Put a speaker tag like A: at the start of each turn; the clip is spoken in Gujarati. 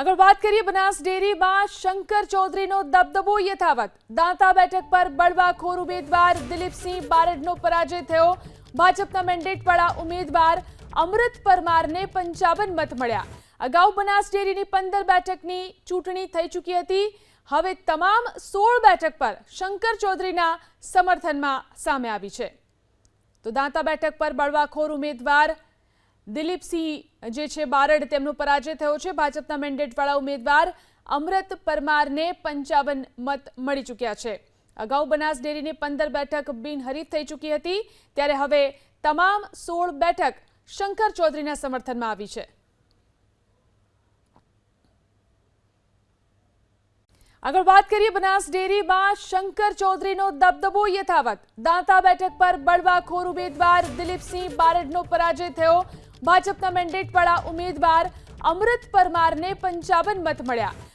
A: આગળ વાત કરીએ બનાસ ડેરીમાં શંકર ચૌધરીનો દબદબો યથાવત. દાંતા બેઠક પર બળવાખોર ઉમેદવાર દિલીપસિંહ બારડનો પરાજય થયો. ભાજપના મેન્ડેટવાળા ઉમેદવાર અમૃત પરમારને પંચાવન મત મળ્યા. અગાઉ બનાસ ડેરીની પંદર બેઠકની ચૂંટણી થઈ ચૂકી હતી. હવે તમામ સોળ બેઠક પર શંકર ચૌધરીના સમર્થનમાં સામે આવી છે. તો દાંતા બેઠક પર બળવાખોર ઉમેદવાર દિલીપસિંહ જે છે બારડ, તેમનો પરાજય થયો છે. ભાજપના મેન્ડેટવાળા ઉમેદવાર અમૃત પરમારને પંચાવન મત મળી ચૂક્યા છે. અગાઉ બનાસ ડેરીની પંદર બેઠક બિનહરીફ થઈ ચૂકી હતી. ત્યારે હવે તમામ સોળ બેઠક શંકર ચૌધરીના સમર્થનમાં આવી છે. આગળ વાત કરીએ બનાસ ડેરીમાં શંકર ચૌધરીનો દબદબો યથાવત. દાંતા બેઠક પર બળવાખોર ઉમેદવાર દિલીપસિંહ બારડનો પરાજય થયો. ભાજપના મેન્ડેટવાળા ઉમેદવાર અમૃત પરમારને પંચાવન મત મળ્યા.